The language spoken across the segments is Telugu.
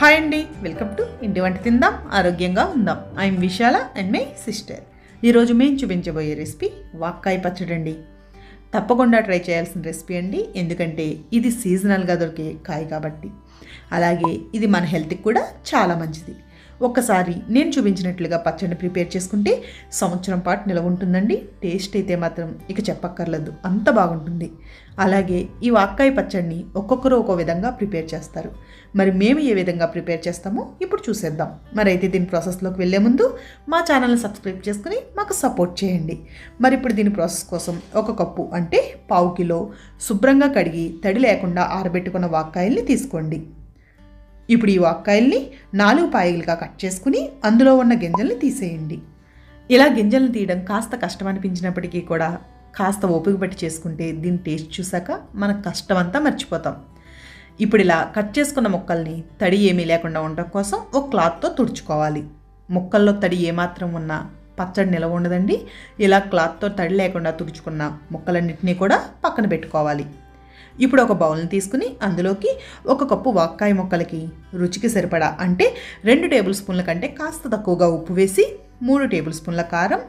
హాయ్ అండి వెల్కమ్ టు ఇంటి వంట తిందాం ఆరోగ్యంగా ఉందాం. I'm Vishala and my sister ఈరోజు మేము చూపించబోయే రెసిపీ వాక్కాయ పచ్చడి అండి. తప్పకుండా ట్రై చేయాల్సిన రెసిపీ అండి ఎందుకంటే ఇది సీజనల్గా దొరికే కాయ కాబట్టి. అలాగే ఇది మన హెల్త్కి కూడా చాలా మంచిది. ఒక్కసారి నేను చూపించినట్లుగా పచ్చడిని ప్రిపేర్ చేసుకుంటే సంవత్సరం పాటు నిలవ ఉంటుందండి. టేస్ట్ అయితే మాత్రం ఇక చెప్పక్కర్లేదు. అంత బాగుంటుంది. అలాగే ఈ వాక్కాయ పచ్చడిని ఒక్కొక్కరు ఒక్కో విధంగా ప్రిపేర్ చేస్తారు. మరి మేము ఏ విధంగా ప్రిపేర్ చేస్తామో ఇప్పుడు చూసేద్దాం. మరి అయితే దీని ప్రాసెస్లోకి వెళ్ళే ముందు మా ఛానల్ని సబ్స్క్రైబ్ చేసుకుని మాకు సపోర్ట్ చేయండి. మరి ఇప్పుడు దీని ప్రాసెస్ కోసం ఒక కప్పు అంటే పావు కిలో శుభ్రంగా కడిగి తడి లేకుండా ఆరబెట్టుకున్న వాక్కాయల్ని తీసుకోండి. ఇప్పుడు ఈ వాక్కాయల్ని నాలుగు పాయలుగా కట్ చేసుకుని అందులో ఉన్న గింజల్ని తీసేయండి. ఇలా గింజలను తీయడం కాస్త కష్టం అనిపించినప్పటికీ కూడా కాస్త ఓపిక పట్టి చేసుకుంటే దీని టేస్ట్ చూసాక మన కష్టం అంతా మర్చిపోతాం. ఇప్పుడు ఇలా కట్ చేసుకున్న ముక్కల్ని తడి ఏమీ లేకుండా ఉండడం కోసం ఒక క్లాత్తో తుడుచుకోవాలి. ముక్కల్లో తడి ఏమాత్రం ఉన్నా పచ్చడి నిలవ ఉండదండి. ఇలా క్లాత్తో తడి లేకుండా తుడుచుకున్న ముక్కలన్నింటినీ కూడా పక్కన పెట్టుకోవాలి. ఇప్పుడు ఒక బౌల్ని తీసుకుని అందులోకి ఒక కప్పు వాక్కాయ ముక్కలకి రుచికి సరిపడా అంటే రెండు టేబుల్ స్పూన్ల కంటే కాస్త తక్కువగా ఉప్పు వేసి మూడు టేబుల్ స్పూన్ల కారం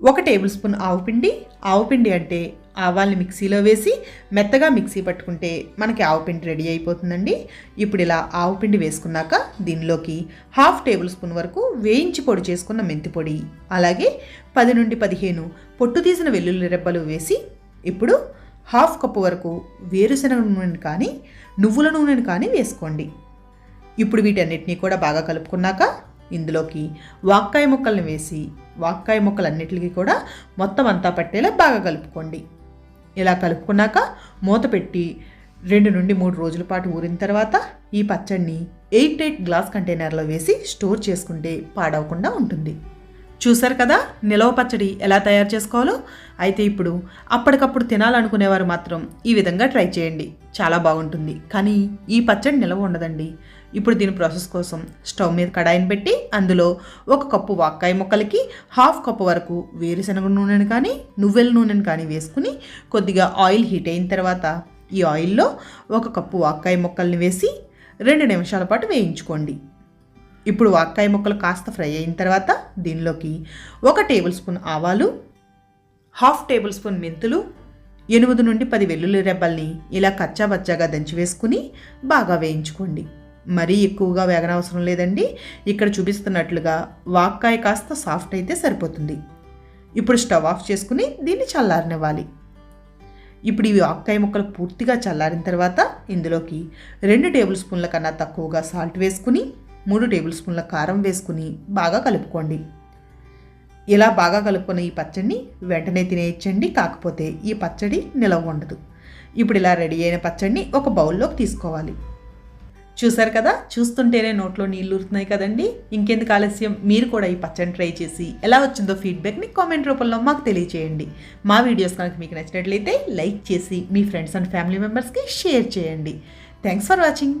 ఒక టేబుల్ స్పూన్ ఆవుపిండి ఆవుపిండి ఆవు పిండి అంటే ఆవాల్ని మిక్సీలో వేసి మెత్తగా మిక్సీ పట్టుకుంటే మనకి ఆవుపిండి రెడీ అయిపోతుందండి. ఇప్పుడు ఇలా ఆవు పిండి వేసుకున్నాక దీనిలోకి హాఫ్ టేబుల్ స్పూన్ వరకు వేయించి పొడి చేసుకున్న మెంతి పొడి అలాగే పది నుండి పదిహేను పొట్టు తీసిన వెల్లుల్లి రెబ్బలు వేసి ఇప్పుడు హాఫ్ కప్పు వరకు వేరుశనగ నూనెను కానీ నువ్వుల నూనెను కానీ వేసుకోండి. ఇప్పుడు వీటన్నిటినీ కూడా బాగా కలుపుకున్నాక ఇందులోకి వాక్కాయ ముక్కల్ని వేసి వాక్కాయ ముక్కలన్నిటికీ కూడా మొత్తం అంతా పట్టేలా బాగా కలుపుకోండి. ఇలా కలుపుకున్నాక మూత పెట్టి రెండు నుండి మూడు రోజుల పాటు ఊరిన తర్వాత ఈ పచ్చడిని ఎయిట్ ఎయిట్ గ్లాస్ కంటైనర్లో వేసి స్టోర్ చేసుకుంటే పాడవకుండా ఉంటుంది. చూశారు కదా? నిలవ పచ్చడి ఎలా తయారు చేసుకోవాలో? అయితే ఇప్పుడు అప్పటికప్పుడు తినాలనుకునేవారు మాత్రం ఈ విధంగా ట్రై చేయండి. చాలా బాగుంటుంది. కానీ ఈ పచ్చడి నిలవ ఉండదండి. ఇప్పుడు దీని ప్రాసెస్ కోసం స్టవ్ మీద కడాయిని పెట్టి అందులో ఒక కప్పు వాక్కాయ ముక్కలకి హాఫ్ కప్పు వరకు వేరుశనగ నూనెను కానీ నువ్వెల నూనెను కానీ వేసుకుని కొద్దిగా ఆయిల్ హీట్ అయిన తర్వాత ఈ ఆయిల్లో ఒక కప్పు వాక్కాయ ముక్కల్ని వేసి రెండు నిమిషాల పాటు వేయించుకోండి. ఇప్పుడు వాక్కాయ ముక్కలు కాస్త ఫ్రై అయిన తర్వాత దీనిలోకి ఒక టేబుల్ స్పూన్ ఆవాలు హాఫ్ టేబుల్ స్పూన్ మెంతులు ఎనిమిది నుండి పది వెల్లుల్లి రెబ్బల్ని ఇలా కచ్చాబచ్చాగా దంచి వేసుకుని బాగా వేయించుకోండి. మరీ ఎక్కువగా వేగనవసరం లేదండి. ఇక్కడ చూపిస్తున్నట్లుగా వాక్కాయ కాస్త సాఫ్ట్ అయితే సరిపోతుంది. ఇప్పుడు స్టవ్ ఆఫ్ చేసుకుని దీన్ని చల్లారనివ్వాలి. ఇప్పుడు ఇవి ఆక్కాయ ముక్కలు పూర్తిగా చల్లారిన తర్వాత ఇందులోకి రెండు టేబుల్ స్పూన్ల కన్నా తక్కువగా సాల్ట్ వేసుకుని మూడు టేబుల్ స్పూన్ల కారం వేసుకుని బాగా కలుపుకోండి. ఇలా బాగా కలుపుకున్న ఈ పచ్చడిని వెంటనే తినేయచ్చండి కాకపోతే ఈ పచ్చడి నిలవ ఉండదు. ఇప్పుడు ఇలా రెడీ అయిన పచ్చడిని ఒక బౌల్లోకి తీసుకోవాలి. చూసారు కదా చూస్తుంటేనే నోట్లో నీళ్ళు ఊరుతున్నాయి కదండి. ఇంకెందుకు ఆలస్యం? మీరు కూడా ఈ పచ్చడి ట్రై చేసి ఎలా వచ్చిందో ఫీడ్బ్యాక్ని కామెంట్ రూపంలో మాకు తెలియచేయండి. మా వీడియోస్ కనుక మీకు నచ్చినట్లయితే లైక్ చేసి మీ ఫ్రెండ్స్ అండ్ ఫ్యామిలీ మెంబర్స్కి షేర్ చేయండి. Thanks for watching.